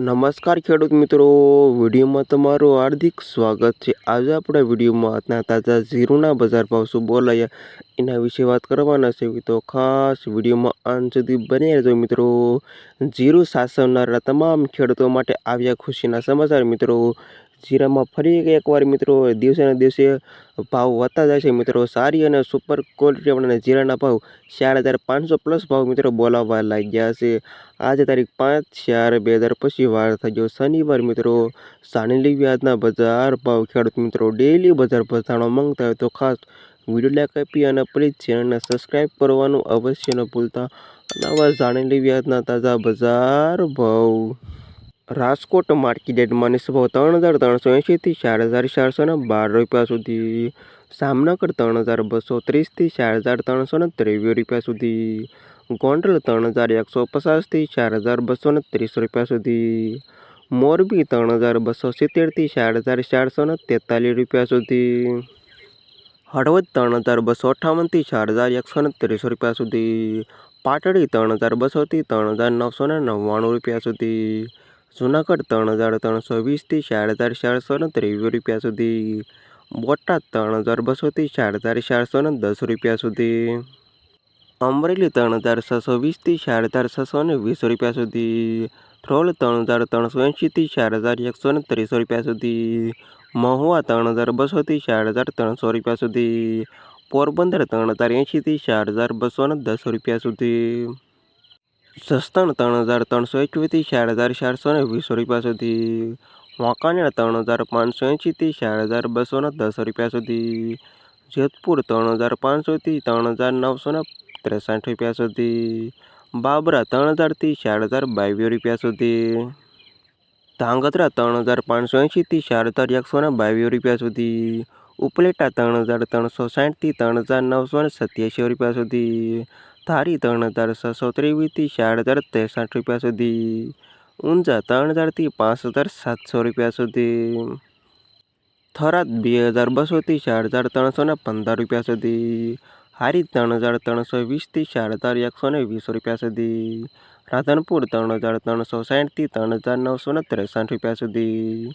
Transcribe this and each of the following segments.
નમસ્કાર ખેડૂત મિત્રો, વિડીયોમાં તમારું હાર્દિક સ્વાગત છે. આજે આપણે વિડીયોમાં આજના તાજા ઝીરુના બજાર ભાવ શું બોલાયા, એના વિશે વાત કરવાના છે. તો ખાસ વિડીયોમાં અંત સુધી બની રહેજો મિત્રો. જીરું સાસવનારા તમામ ખેડૂતો માટે આવ્યા ખુશીના સમાચાર મિત્રો. જીરામાં ફરી એકવાર મિત્રો દિવસે ને દિવસે ભાવ વધતા જાય છે મિત્રો. સારી અને સુપર ક્વોલિટી આપણને જીરાના ભાવ ચાર હજાર પાંચસો પ્લસ ભાવ મિત્રો બોલાવવા લાગ્યા છે. આજે તારીખ પાંચ ચાર બે હજાર પછી વાર થઈ ગયો શનિવાર મિત્રો. સાનેલી વ્યાજના બજાર ભાવ ખેડૂત મિત્રો ડેલી બજાર ભાવ માંગતા હોય તો ખાસ વીડિયો લાઈક આપી અને પ્લીઝ ચેનલને સબસ્ક્રાઈબ કરવાનું અવશ્ય ન ભૂલતા. અને આવા જાણી લેવી તાજા બજાર ભાવ. રાજકોટ માર્કેટ નિસ્બો ત્રણ હજાર ત્રણસો એંશીથી ચાર હજાર ચારસો ને બાર રૂપિયા સુધી. સામનગર ત્રણ હજાર બસો ત્રીસથી ચાર હજાર ત્રણસો ને ત્રેવીસ રૂપિયા સુધી. ગોંડલ ત્રણ હજાર એકસો પચાસથી ચાર હજાર બસો ને ત્રીસ રૂપિયા સુધી. મોરબી ત્રણ હજાર બસો સિત્તેરથી ચાર હજાર ચારસો ને તેતાલીસ રૂપિયા સુધી. હળવદ ત્રણ હજાર બસો અઠ્ઠાવનથી ચાર હજાર એકસો ને ત્રીસ રૂપિયા સુધી. પાટડી ત્રણ હજાર બસોથી ત્રણ હજાર નવસો ને નવ્વાણું રૂપિયા સુધી. જુનાગઢ ત્રણ હજાર ત્રણસો વીસથી ચાર હજાર ચારસો ને ત્રેવીસ રૂપિયા સુધી. બોટાદ ત્રણ હજાર બસોથી ચાર હજાર ચારસો ને દસ રૂપિયા સુધી. અમરેલી ત્રણ હજાર છસો વીસથી ચાર હજાર છસો ને વીસ રૂપિયા સુધી. ધ્રોલ ત્રણ હજાર ત્રણસો એંશીથી ચાર હજાર એકસો ને ત્રીસ રૂપિયા સુધી. મહુવા ત્રણ હજાર બસોથી ચાર હજાર ત્રણસો રૂપિયા સુધી. પોરબંદર ત્રણ હજાર એંશીથી ચાર હજાર બસો ને દસ રૂપિયા સુધી. જસદણ ત્રણ હજાર ત્રણસો એકવીસથી ચાર હજાર ચારસો ને વીસ રૂપિયા સુધી. વાંકાનેર ત્રણ હજાર પાંચસો એંશીથી ચાર હજાર બસો ને દસ રૂપિયા સુધી. જેતપુર ત્રણ હજાર પાંચસોથી ત્રણ હજાર નવસો ને ત્રેસઠ રૂપિયા સુધી. બાબરા ત્રણ હજારથી ચાર હજાર બાવીસ રૂપિયા સુધી. ધાંગધ્રા ત્રણ હજાર પાંચસો એંશીથી ચાર હજાર એકસો ને બાવીસ રૂપિયા સુધી. ઉપલેટા ત્રણ હજાર ત્રણસો સાઠથી ત્રણ હજાર નવસો ને સત્યાસી રૂપિયા સુધી. ધારી ત્રણ હજાર છસો ત્રેવીસથી ચાર હજાર ત્રેસઠ રૂપિયા સુધી. ઊંઝા ત્રણ હજારથી પાંચ હજાર સાતસો રૂપિયા સુધી. થરાદ બે હજાર બસોથી ચાર હજાર ત્રણસો ને પંદર રૂપિયા સુધી. હારી ત્રણ હજાર ત્રણસો વીસથી ચાર હજાર એકસો ને વીસ રૂપિયા સુધી. રાધનપુર ત્રણ હજાર ત્રણસો સાઠથી ત્રણ હજાર નવસો ને ત્રેસઠ રૂપિયા સુધી.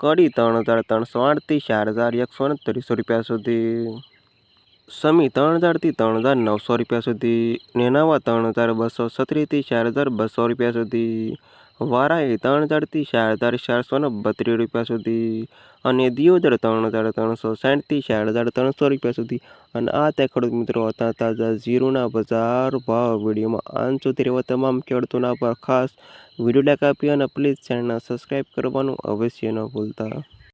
કડી ત્રણ હજાર ત્રણસો આઠથી ચાર હજાર એકસો ને ત્રીસ રૂપિયા સુધી. સમી ત્રણ હજારથી ત્રણ હજાર નવસો રૂપિયા સુધી, નેનાવા ત્રણ હજાર બસો સત્રીસથી ચાર હજાર બસો રૂપિયા સુધી વારાએ ત્રણ હજારથી ચાર હજાર ચારસો ને બત્રીસ રૂપિયા સુધી અને દિયોદર ત્રણ હજાર ત્રણસો સાઠથી ચાર હજાર ત્રણસો રૂપિયા સુધી. અને આ તે ખેડૂત મિત્રો હતા તાજા ઝીરોના બજાર ભાવ વિડીયોમાં આંચ સુધી રહેવા તમામ ખેડૂતોના પર ખાસ વીડિયો લાઈક આપી અને પ્લીઝ ચેનલને સબસ્ક્રાઈબ કરવાનું અવશ્ય ન ભૂલતા.